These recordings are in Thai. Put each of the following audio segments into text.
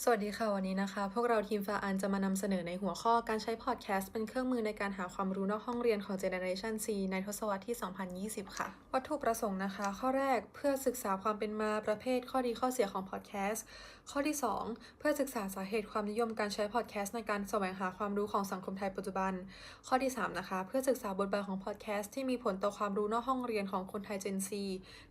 สวัสดีค่ะวันนี้นะคะ พวกเราทีมฟาอันจะมานำเสนอในหัวข้อการใช้พอดแคสต์เป็นเครื่องมือในการหาความรู้นอกห้องเรียนของ Generation C ในทศวรรษที่ 2020 ค่ะ วัตถุประสงค์นะคะ ข้อแรกเพื่อศึกษาความเป็นมาประเภทข้อดีข้อเสียของพอดแคสต์ข้อที่ 2 เพื่อศึกษาสาเหตุความนิยมการใช้พอดแคสต์ในการแสวงหาความรู้ของสังคมไทยปัจจุบัน ข้อที่ 3 นะคะ เพื่อศึกษาบทบาทของพอดแคสต์ที่มีผลต่อความรู้นอกห้องเรียนของคนไทย Gen Z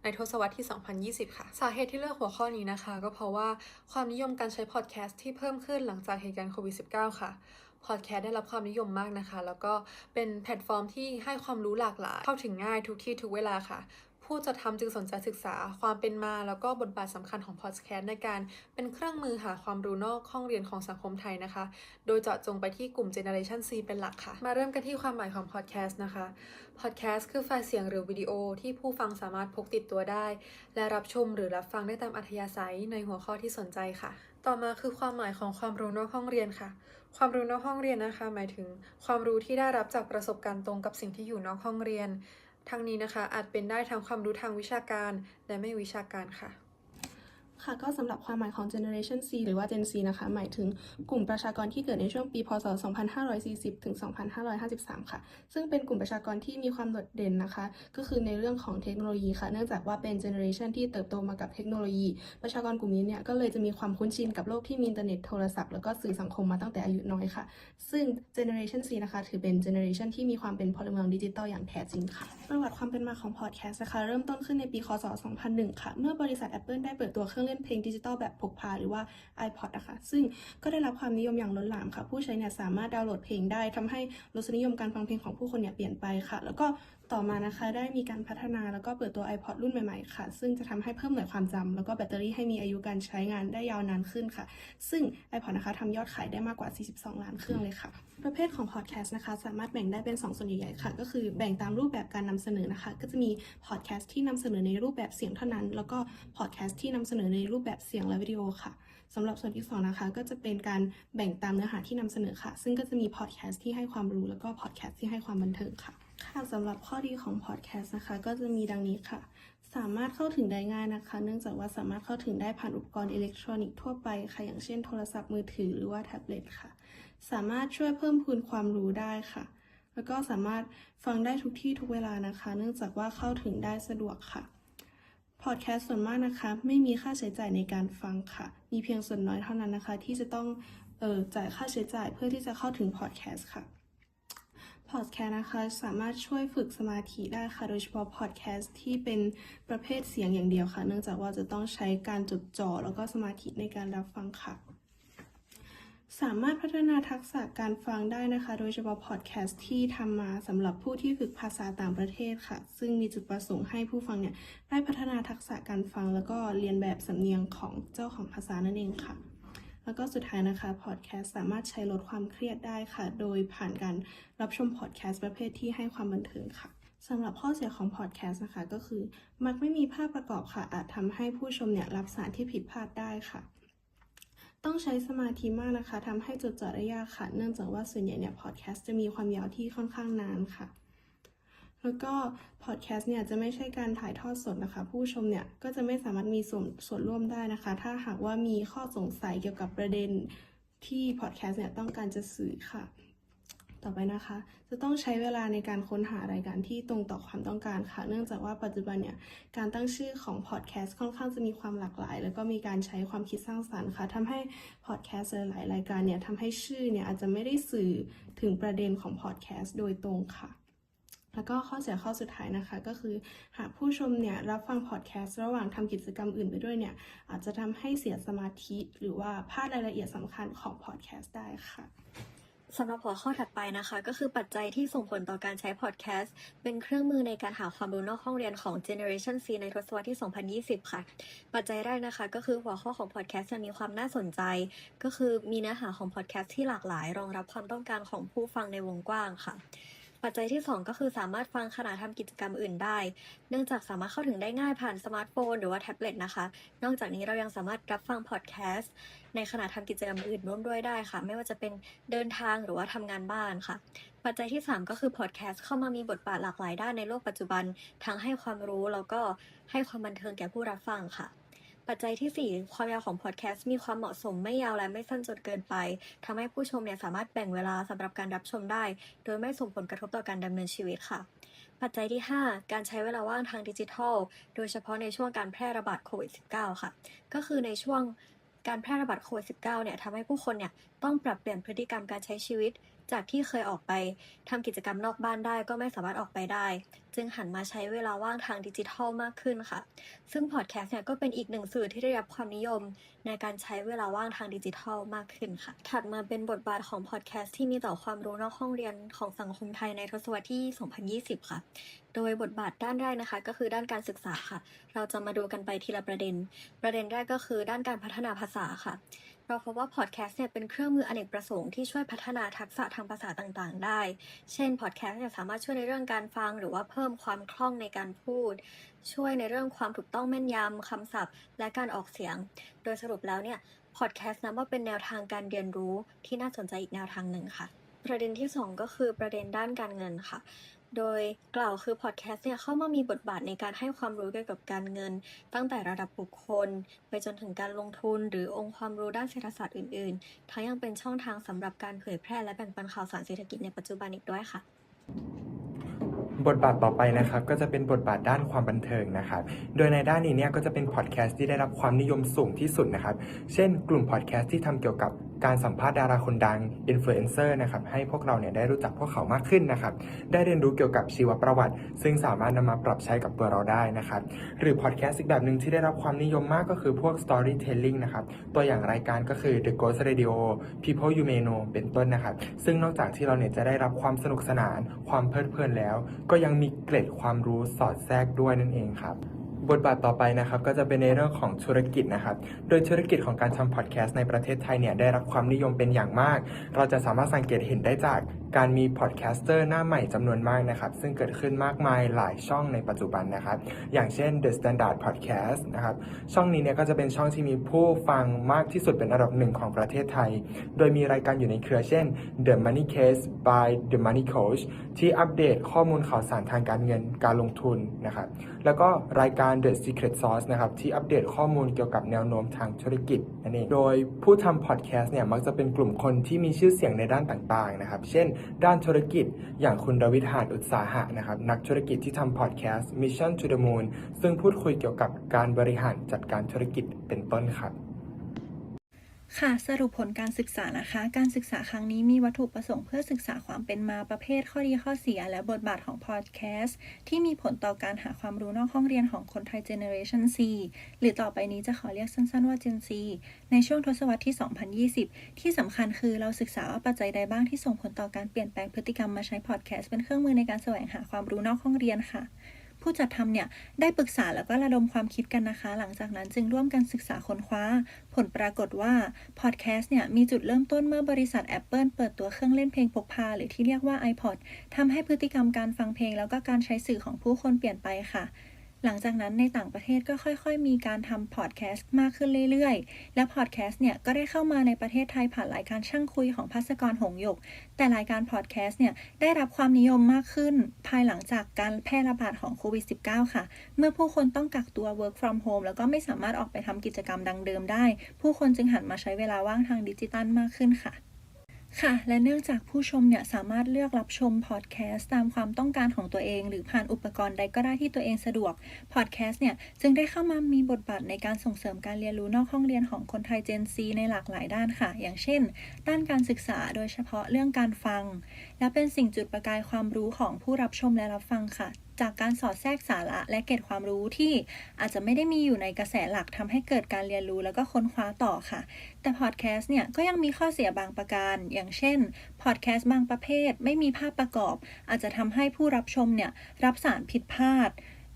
ในทศวรรษที่ 2020 ค่ะ สาเหตุที่เลือกหัวข้อนี้นะคะ ก็เพราะว่าความนิยมการใช้พอดแคสต์ที่เพิ่มขึ้นหลังจากเหตุการณ์โควิด -19 ค่ะ พอดแคสต์ได้รับความนิยมมากนะคะ แล้วก็เป็นแพลตฟอร์มที่ให้ความรู้หลากหลาย เข้าถึงง่ายทุกที่ทุกเวลาค่ะ ผู้จัดทำจึงสนใจศึกษาความเป็นมา แล้วก็บทบาทสำคัญของพอดแคสต์ในการเป็นเครื่องมือหาความรู้นอกห้องเรียนของสังคมไทยนะคะ โดยเจาะจงไปที่กลุ่ม Generation C เป็นหลักค่ะ มาเริ่มกันที่ความหมายของพอดแคสต์นะคะพอดแคสต์คือไฟล์เสียงหรือวิดีโอที่ผู้ฟังสามารถพกติดตัวได้ และรับชมหรือรับฟังได้ตามอัธยาศัยในหัวข้อที่สนใจค่ะ ต่อมาคือความหมายของความรู้นอกห้องเรียนค่ะ ความรู้นอกห้องเรียนนะคะ หมายถึงความรู้ที่ได้รับจากประสบการณ์ตรงกับสิ่งที่อยู่นอกห้องเรียน ทั้งนี้นะคะอาจเป็นได้ทั้งความรู้ทางวิชาการ และไม่วิชาการค่ะ ค่ะก็สำหรับความหมายของ Generation C หรือว่า Gen Z นะคะ หมายถึงกลุ่มประชากรที่เกิดในช่วงปี พศ 2540 ถึง 2553 ค่ะ ซึ่งเป็นกลุ่มประชากรที่มีความโดดเด่นนะคะ ก็คือในเรื่องของเทคโนโลยีค่ะ เนื่องจากว่าเป็น Generation ที่เติบโตมากับเทคโนโลยี ประชากรกลุ่มนี้เนี่ยก็เลยจะมีความคุ้นชินกับโลกที่มีอินเทอร์เน็ตโทรศัพท์แล้วก็สื่อสังคมมาตั้งแต่อายุน้อยค่ะ ซึ่ง Generation C นะคะ ถือเป็น Generation ที่มีความเป็นพลเมืองดิจิตอลอย่างแท้จริงค่ะ ประวัติความเป็นมาของพอดแคสต์นะคะเริ่มต้นขึ้นในปี คศ 2001 ค่ะ เมื่อบริษัท Apple ได้เปิดตัวเครื่องล่นเพลงดิจิตอลแบบพกพาหรือว่า iPod นะคะซึ่งก็ได้รับความนิยมอย่างล้นหลามค่ะ ผู้ใช้เนี่ยสามารถดาวน์โหลดเพลงได้ทำให้รสนิยมการฟังเพลงของผู้คนเนี่ยเปลี่ยนไปค่ะ แล้วก็ต่อมานะคะได้มีการพัฒนาแล้วก็เปิดตัว iPod รุ่นใหม่ๆค่ะ ซึ่งจะทำให้เพิ่มหน่วยความจำแล้วก็แบตเตอรี่ให้มีอายุการใช้งานได้ยาวนานขึ้นค่ะ ซึ่ง iPod นะคะทำยอดขายได้มากกว่า 42 ล้านเครื่องเลยค่ะ ประเภทของพอดแคสต์นะคะ สามารถแบ่งได้เป็น 2 ส่วนใหญ่ๆค่ะ ก็คือแบ่งตามรูปแบบการนำเสนอนะคะ ก็จะมีพอดแคสต์ที่นำเสนอในรูปแบบเสียงเท่านั้น แล้วก็พอดแคสต์ที่นำเสนอในรูปแบบเสียงและวิดีโอค่ะสำหรับส่วนที่สองนะคะ ก็จะเป็นการแบ่งตามเนื้อหาที่นำเสนอค่ะ ซึ่งก็จะมีพอดแคสต์ที่ให้ความรู้แล้วก็พอดแคสต์ที่ให้ความบันเทิงค่ะค่ะสำหรับข้อดีของพอดแคสต์นะคะ ก็จะมีดังนี้ค่ะ สามารถเข้าถึงได้ง่ายนะคะ เนื่องจากว่าสามารถเข้าถึงได้ผ่านอุปกรณ์อิเล็กทรอนิกส์ทั่วไปค่ะอย่างเช่นโทรศัพท์มือถือหรือว่าแท็บเล็ตค่ะ สามารถช่วยเพิ่มพูนความรู้ได้ค่ะ แล้วก็สามารถฟังได้ทุกที่ทุกเวลานะคะ เนื่องจากว่าเข้าถึงได้สะดวกค่ะพอดแคสต์ส่วนมากนะคะ ไม่มีค่าใช้จ่ายในการฟังค่ะ มีเพียงส่วนน้อยเท่านั้นนะคะ ที่จะต้องเออจ่ายค่าใช้จ่ายเพื่อที่จะเข้าถึงพอดแคสต์ค่ะ พอดแคสต์นะคะสามารถช่วยฝึกสมาธิได้ค่ะ โดยเฉพาะพอดแคสต์ที่เป็นประเภทเสียงอย่างเดียวค่ะ เนื่องจากว่าจะต้องใช้การจดจ่อแล้วก็สมาธิในการรับฟังค่ะ สามารถพัฒนาทักษะการฟังได้นะคะ โดยเฉพาะพอดแคสต์ที่ทำมาสำหรับผู้ที่ฝึกภาษาต่างประเทศค่ะ ซึ่งมีจุดประสงค์ให้ผู้ฟังเนี่ยได้พัฒนาทักษะการฟัง แล้วก็เรียนแบบสำเนียงของเจ้าของภาษานั่นเองค่ะ แล้วก็สุดท้ายนะคะพอดแคสต์สามารถใช้ลดความเครียดได้ค่ะ โดยผ่านการรับชมพอดแคสต์ประเภทที่ให้ความบันเทิงค่ะสำหรับข้อเสียของพอดแคสต์นะคะ ก็คือ มักไม่มีภาพประกอบค่ะ อาจทำให้ผู้ชมเนี่ยรับสารที่ผิดพลาดได้ค่ะต้องใช้สมาธิมากนะคะทำให้จดจ่อได้ยากค่ะ เนื่องจากว่าส่วนใหญ่เนี่ยพอดแคสต์จะมีความยาวที่ค่อนข้างนานค่ะ แล้วก็พอดแคสต์เนี่ยจะไม่ใช่การถ่ายทอดสดนะคะ ผู้ชมเนี่ยก็จะไม่สามารถมีส่วนส่วนร่วมได้นะคะ ถ้าหากว่ามีข้อสงสัยเกี่ยวกับประเด็นที่พอดแคสต์เนี่ยต้องการจะสื่อค่ะ ต่อไปนะคะ จะต้องใช้เวลาในการค้นหารายการที่ตรงต่อความต้องการค่ะ เนื่องจากว่าปัจจุบันเนี่ยการตั้งชื่อของพอดแคสต์ค่อนข้างจะมีความหลากหลาย แล้วก็มีการใช้ความคิดสร้างสรรค์ค่ะทำให้พอดแคสต์หลายรายการเนี่ยทำให้ชื่อเนี่ยอาจจะไม่ได้สื่อถึงประเด็นของพอดแคสต์โดยตรงค่ะ แล้วก็ข้อเสียข้อสุดท้ายนะคะก็คือหากผู้ชมเนี่ยรับฟังพอดแคสต์ระหว่างทำกิจกรรมอื่นไปด้วยเนี่ยอาจจะทำให้เสียสมาธิ หรือว่าพลาดรายละเอียดสำคัญของพอดแคสต์ได้ค่ะสำหรับหัวข้อถัดไปนะคะ ก็คือปัจจัยที่ส่งผลต่อการใช้พอดแคสต์เป็นเครื่องมือในการหาความรู้นอกห้องเรียนของ Generation C ในทศวรรษที่ 2020 ค่ะ ปัจจัยแรกนะคะ ก็คือหัวข้อของพอดแคสต์จะมีความน่าสนใจ ก็คือมีเนื้อหาของพอดแคสต์ที่หลากหลาย รองรับความต้องการของผู้ฟังในวงกว้างค่ะ ปัจจัยที่ 2 ก็คือสามารถฟังขณะทำกิจกรรมอื่นได้ เนื่องจากสามารถเข้าถึงได้ง่ายผ่านสมาร์ทโฟนหรือว่าแท็บเล็ตนะคะ นอกจากนี้เรายังสามารถรับฟังพอดแคสต์ในขณะทำกิจกรรมอื่นร่วมด้วยได้ค่ะ ไม่ว่าจะเป็นเดินทางหรือว่าทำงานบ้านค่ะ ปัจจัยที่ 3 ก็คือพอดแคสต์เข้ามามีบทบาทหลากหลายด้านในโลกปัจจุบัน ทั้งให้ความรู้แล้วก็ให้ความบันเทิงแก่ผู้รับฟังค่ะ ปัจจัยที่ 4 ความยาวของพอดแคสต์มีความเหมาะสมไม่ยาวและไม่สั้นจนเกินไปทำให้ผู้ชมเนี่ยสามารถแบ่งเวลาสำหรับการรับชมได้ โดยไม่ส่งผลกระทบต่อการดำเนินชีวิตค่ะ ปัจจัยที่ 5 การใช้เวลาว่างทางดิจิทัล โดยเฉพาะในช่วงการแพร่ระบาดโควิด -19 ค่ะ ก็คือในช่วงการแพร่ระบาดโควิด -19 เนี่ยทำให้ผู้คนเนี่ย ต้องปรับเปลี่ยนพฤติกรรมการใช้ชีวิต จากที่เคยออกไปทำกิจกรรมนอกบ้านได้ก็ไม่สามารถออกไปได้ จึงหันมาใช้เวลาว่างทางดิจิทัลมากขึ้นค่ะ ซึ่งพอดแคสต์เนี่ยก็เป็นอีกหนึ่งสื่อที่ได้รับความนิยม ในการใช้เวลาว่างทางดิจิทัลมากขึ้นค่ะ ถัดมาเป็นบทบาทของพอดแคสต์ที่มีต่อความรู้นอกห้องเรียนของสังคมไทยในทศวรรษที่ 2020 ค่ะ โดยบทบาทด้านแรกนะคะ ก็คือด้านการศึกษาค่ะ เราจะมาดูกันไปทีละประเด็น ประเด็นแรกก็คือด้านการพัฒนาภาษาค่ะ เราพบว่าพอดแคสต์เนี่ยเป็นเครื่องมืออเนกประสงค์ที่ช่วยพัฒนาทักษะทางภาษาต่างๆ ได้ เช่นพอดแคสต์เนี่ยสามารถช่วยในเรื่องการฟัง หรือว่าเพิ่มความคล่องในการพูด ช่วยในเรื่องความถูกต้องแม่นยำคำศัพท์ และการออกเสียง โดยสรุปแล้วเนี่ยพอดแคสต์นับว่าเป็นแนวทางการเรียนรู้ที่น่าสนใจอีกแนวทางหนึ่งค่ะ ประเด็นที่ 2 ก็คือประเด็นด้านการเงินค่ะ โดยกล่าวคือพอดแคสต์เนี่ยเข้ามามีบทบาทในการให้ความรู้เกี่ยวกับการเงิน ตั้งแต่ระดับบุคคล ไปจนถึงการลงทุน หรือองค์ความรู้ด้านเศรษฐศาสตร์อื่นๆ ทั้งยังเป็นช่องทางสำหรับการเผยแพร่และแบ่งปันข่าวสารเศรษฐกิจในปัจจุบันอีกด้วยค่ะ บทบาทต่อไปนะครับก็จะเป็นบทบาทด้านความบันเทิงนะครับโดยในด้านนี้เนี่ยก็จะเป็นพอดแคสต์ที่ได้รับความนิยมสูงที่สุดนะครับ เช่น กลุ่มพอดแคสต์ที่ทำเกี่ยวกับ การสัมภาษณ์ดาราคนดังอินฟลูเอนเซอร์นะครับให้พวกเราเนี่ยได้รู้จักพวกเขามากขึ้นนะครับได้เรียนรู้เกี่ยวกับชีวประวัติ ซึ่งสามารถนำมาปรับใช้กับตัวเราได้นะครับหรือพอดแคสต์อีกแบบหนึ่งที่ได้รับความนิยมมากก็คือพวก storytelling นะครับตัวอย่างรายการก็คือ The Ghost Radio People You May Know เป็นต้นนะครับ ซึ่งนอกจากที่เราเนี่ยจะได้รับความสนุกสนาน ความเพลิดเพลินแล้ว ก็ยังมีเกร็ดความรู้สอดแทรกด้วยนั่นเองครับ บทบาทต่อไปนะครับก็จะเป็นในเรื่องของธุรกิจนะครับ โดยธุรกิจของการทำพอดแคสต์ในประเทศไทยเนี่ยได้รับความนิยมเป็นอย่างมาก เราจะสามารถสังเกตเห็นได้จากการมีพอดแคสเตอร์หน้าใหม่จำนวนมากนะครับ ซึ่งเกิดขึ้นมากมายหลายช่องในปัจจุบันนะครับ อย่างเช่น The Standard Podcast นะครับ ช่องนี้เนี่ยก็จะเป็นช่องที่มีผู้ฟังมากที่สุดเป็นอันดับหนึ่งของประเทศไทย โดยมีรายการอยู่ในเครือเช่น The Money Case by The Money Coach ที่อัปเดตข้อมูลข่าวสารทางการเงินการลงทุนนะครับ แล้วก็รายการ The Secret Sauce นะครับที่อัปเดตข้อมูลเกี่ยวกับแนวโน้มทางธุรกิจนั่นเองโดยผู้ทำพอดแคสต์เนี่ยมักจะเป็นกลุ่มคนที่มีชื่อเสียงในด้านต่างๆนะครับเช่น ด้านธุรกิจอย่างคุณดาวิดหาดอุตสาหะนะครับนักธุรกิจที่ทำพอดแคสต์ Mission to the Moon ซึ่งพูดคุยเกี่ยวกับการบริหารจัดการธุรกิจเป็นต้นครับ ค่ะสรุปผลการศึกษานะคะ การศึกษาครั้งนี้มีวัตถุประสงค์เพื่อศึกษาความเป็นมาประเภทข้อดีข้อเสีย และบทบาทของพอดแคสต์ที่มีผลต่อการหาความรู้นอกห้องเรียนของคนไทย Generation C หรือต่อไปนี้จะขอเรียกสั้นๆว่า Gen C ในช่วงทศวรรษที่ 2020 ที่สำคัญคือเราศึกษาว่าปัจจัยใดบ้างที่ส่งผลต่อการเปลี่ยนแปลงพฤติกรรมมาใช้พอดแคสต์เป็นเครื่องมือในการแสวงหาความรู้นอกห้องเรียนค่ะ ผู้จัดทำเนี่ยได้ปรึกษาแล้วก็ระดมความคิดกันนะคะ หลังจากนั้นจึงร่วมกันศึกษาค้นคว้า ผลปรากฏว่าพอดแคสต์เนี่ยมีจุดเริ่มต้นเมื่อบริษัท Apple เปิดตัวเครื่องเล่นเพลงพกพา หรือที่เรียกว่า iPod ทำให้พฤติกรรมการฟังเพลง แล้วก็การใช้สื่อของผู้คนเปลี่ยนไปค่ะ หลังจากนั้นในต่างประเทศก็ค่อย ๆ มีการทำพอดแคสต์มากขึ้นเรื่อยๆ และพอดแคสต์เนี่ยก็ได้เข้ามาในประเทศไทยผ่านรายการช่างคุยของภัสกรหงหยก แต่รายการพอดแคสต์เนี่ยได้รับความนิยมมากขึ้น ภายหลังจากการแพร่ระบาดของโควิด -19 ค่ะ เมื่อผู้คนต้องกักตัว work from home แล้วก็ไม่สามารถออกไปทำกิจกรรมดังเดิมได้ ผู้คนจึงหันมาใช้เวลาว่างทางดิจิตัลมากขึ้นค่ะ ค่ะ และเนื่องจากผู้ชมเนี่ยสามารถเลือกรับชมพอดแคสต์ตามความต้องการของตัวเอง หรือผ่านอุปกรณ์ใดก็ได้ที่ตัวเองสะดวกพอดแคสต์เนี่ยจึงได้เข้ามามีบทบาทในการส่งเสริมการเรียนรู้นอกห้องเรียนของคนไทย Gen Z ในหลากหลายด้านค่ะ อย่างเช่น ด้านการศึกษาโดยเฉพาะเรื่องการฟัง และเป็นสิ่งจุดประกายความรู้ของผู้รับชมและรับฟังค่ะจากการสอดแทรกสาระและเก็บความรู้ที่อาจจะไม่ได้มีอยู่ในกระแสหลักทำให้เกิดการเรียนรู้แล้วก็ค้นคว้าต่อค่ะ แต่พอดแคสต์เนี่ยก็ยังมีข้อเสียบางประการ อย่างเช่นพอดแคสต์บางประเภท ไม่มีภาพประกอบ อาจจะทำให้ผู้รับชมเนี่ยรับสารผิดพลาด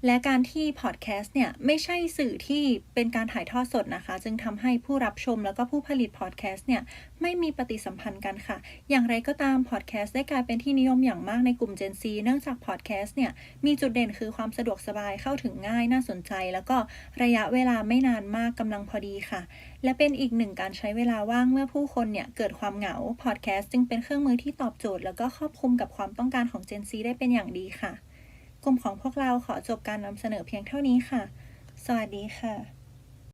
และการที่พอดแคสต์เนี่ย ไม่ใช่สื่อที่เป็นการถ่ายทอดสดนะคะ จึงทำให้ผู้รับชมแล้วก็ผู้ผลิตพอดแคสต์เนี่ย ไม่มีปฏิสัมพันธ์กันค่ะ อย่างไรก็ตามพอดแคสต์ได้กลายเป็นที่นิยมอย่างมากในกลุ่ม Gen Z เนื่องจากพอดแคสต์เนี่ย มีจุดเด่นคือความสะดวกสบายเข้าถึงง่ายน่าสนใจ แล้วก็ระยะเวลาไม่นานมากกำลังพอดีค่ะ และเป็นอีกหนึ่งการใช้เวลาว่างเมื่อผู้คนเนี่ยเกิดความเหงาพอดแคสต์จึงเป็นเครื่องมือที่ตอบโจทย์ แล้วก็ครอบคลุมกับความต้องการของ Gen Z ได้เป็นอย่างดีค่ะ กลุ่มของพวกเราขอจบการนำเสนอเพียงเท่านี้ค่ะ สวัสดีค่ะ